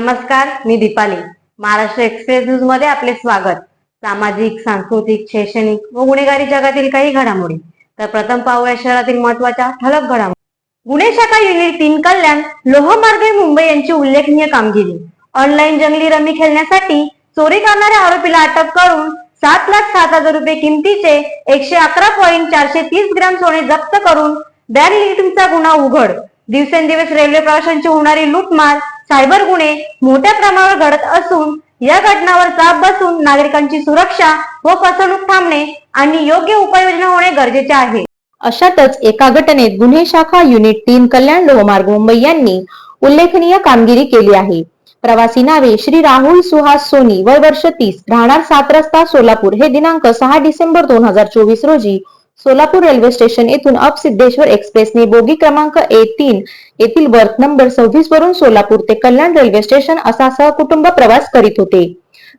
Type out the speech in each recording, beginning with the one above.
नमस्कार मी दीपाली. महाराष्ट्र एक्सप्रेस न्यूजमध्ये आपले स्वागत. सामाजिक सांस्कृतिक शैक्षणिक व गुन्हेगारी जगातील काही घडामोडी. तर प्रथम पाहूया शहरातील महत्त्वाच्या ठळक घडामोडी. गुन्हे शाखा युनिट तीन कल्याण लोहमार्ग मुंबई यांची उल्लेखनीय कामगिरी. ऑनलाईन जंगली रमी खेळण्यासाठी चोरी करणाऱ्या आरोपीला अटक करून सात लाख सात हजार रुपये किमतीचे एकशे अकरा पॉईंट चारशे तीस ग्रॅम सोने जप्त करून बँक लिटिंगचा गुन्हा उघड. दिवसेंदिवस रेल्वे प्रवाशांची होणारी लूटमार सायबर गुन्हे मोठ्या प्रमाणावर घडत असून या घटनावर चाप बसून नागरिकांची सुरक्षा व फसवणूक थांबणे आणि योग्य उपाययोजना होणे गरजेचे आहे. अशातच एका घटनेत गुन्हे शाखा युनिट तीन कल्याण लोहमार्ग मुंबई यांनी उल्लेखनीय कामगिरी केली आहे. प्रवासी नावे श्री राहुल सुहास सोनी वय वर्ष तीस राहणार सात रस्ता सोलापूर हे दिनांक सहा डिसेंबर दोन हजार चोवीस रोजी सोलापूर रेल्वे स्टेशन येथून अप सिद्धेश्वर एक्सप्रेसने बोगी क्रमांक ए तीन येथील बर्थ नंबर सव्वीस वरून सोलापूर ते कल्याण रेल्वे स्टेशन असा सहकुटुंब प्रवास करीत होते.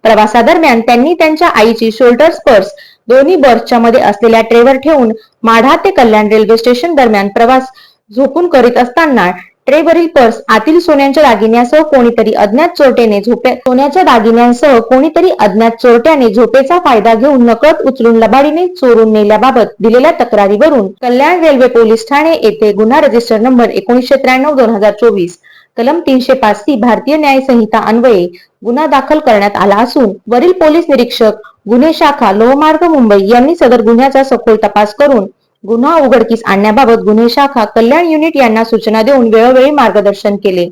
प्रवासादरम्यान त्यांनी त्यांच्या आईची शोल्डर पर्स दोन्ही बर्थच्या मध्ये असलेल्या ट्रेवर ठेवून माढा ते कल्याण रेल्वे स्टेशन दरम्यान प्रवास झोपून करीत असताना ट्रेवरील पर्स आतील सोन्याच्या दागिन्यासह कोणीतरी अज्ञात चोरट्याने झोप्या सोन्याच्या दागिन्यांसह कोणीतरी अज्ञात चोरट्याने झोपेचा फायदा घेऊन नकळत उचलून लबाडीने चोरून नेल्याबाबत दिलेल्या तक्रारीवरून कल्याण रेल्वे पोलीस ठाणे येथे गुन्हा रजिस्टर नंबर एकोणीसशे त्र्याण्णव दोन हजार चोवीस कलम तीनशे पाच सी भारतीय न्याय संहिता अन्वये गुन्हा दाखल करण्यात आला असून वरील पोलीस निरीक्षक गुन्हे शाखा लोहमार्ग मुंबई यांनी सदर गुन्ह्याचा सखोल तपास करून गुन्हा उघडकीस आणण्याबाबत गुन्हे शाखा कल्याण युनिट यांना सूचना देऊन वेळोवेळी मार्गदर्शन केले.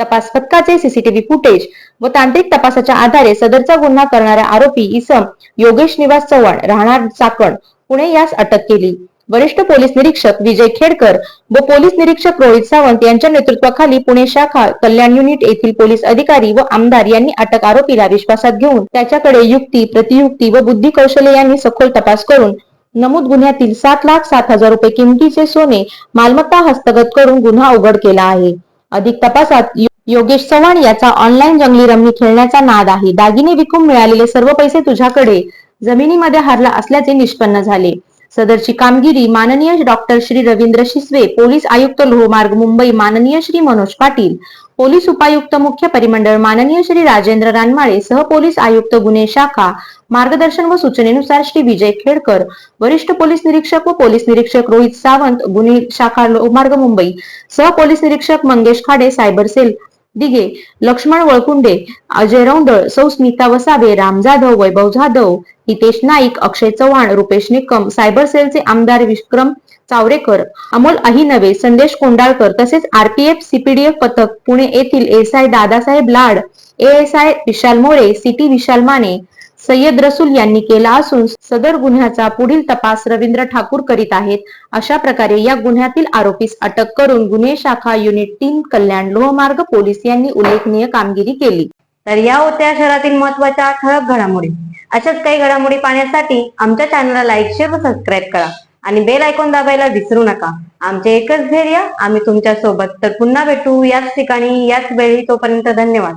तपास पथकाचे सीसीटीव्ही फुटेज व तांत्रिक तपासाच्या आधारे सदरचा गुन्हा करणाऱ्या आरोपी इसम योगेश निवास चव्हाण राहणार चाकण पुणे यास अटक केली. वरिष्ठ पोलीस निरीक्षक विजय खेडकर व पोलीस निरीक्षक रोहित सावंत यांच्या नेतृत्वाखाली पुणे शाखा कल्याण युनिट येथील पोलीस अधिकारी व आमदार यांनी अटक आरोपीला विश्वासात घेऊन त्याच्याकडे युक्ती प्रतियुक्ती व बुद्धी कौशल्य यांनी सखोल तपास करून नमूद गुन्ह्यातील सात लाख सात हजार रुपये किमतीचे सोने मालमत्ता हस्तगत करून गुन्हा उघड केला आहे. अधिक तपासात योगेश चव्हाण याचा ऑनलाईन जंगली रम्मी खेळण्याचा नाद आहे. दागिने विकून मिळालेले सर्व पैसे तुझ्याकडे. जमिनीमध्ये हरला असल्याचे निष्पन्न झाले. सदरची कामगिरी माननीय डॉक्टर श्री रवींद्र शिसवे पोलीस आयुक्त लोहमार्ग मुंबई माननीय श्री मनोज पाटील पोलीस उपायुक्त मुख्य परिमंडळ माननीय श्री राजेंद्र रानमाळे सह पोलीस आयुक्त गुन्हे शाखा मार्गदर्शन व सूचनेनुसार श्री विजय खेडकर वरिष्ठ पोलीस निरीक्षक व पोलीस निरीक्षक रोहित सावंत गुन्हे शाखा लोहमार्ग मुंबई सह पोलीस निरीक्षक मंगेश खाडे सायबर सेल दिघे लक्ष्मण वळकुंडे अजय रौंदळ सौ स्मिता वसावे राम जाधव वैभव जाधव हितेश नाईक अक्षय चव्हाण रुपेश निकम सायबर सेलचे आमदार विक्रम चावरेकर अमोल अहिनवे संदेश कोंडाळकर तसेच आरपीएफ सीपीडीएफ पथक पुणे येथील SI Dadasaheb Lad ASI Vishal More city Vishal Mane Sayyad Rasool यांनी केला असून सदर गुन्ह्याचा पुढील तपास रवींद्र ठाकूर करीत आहेत. अशा प्रकारे या गुन्ह्यातील आरोपीस अटक करून गुन्हे शाखा युनिट तीन कल्याण लोहमार्ग पोलीस यांनी उल्लेखनीय कामगिरी केली. तर या होत्या शहरातील महत्त्वाच्या ठळक घडामोडी. अशाच काही घडामोडी पाहण्यासाठी आमच्या चॅनलला लाईक शेअर व सबस्क्राईब करा आणि बेल ऐकून दाबायला विसरू नका. आमचे एकच धैर्य आम्ही तुमच्यासोबत तर पुन्हा भेटू याच ठिकाणी याच वेळी. तोपर्यंत धन्यवाद.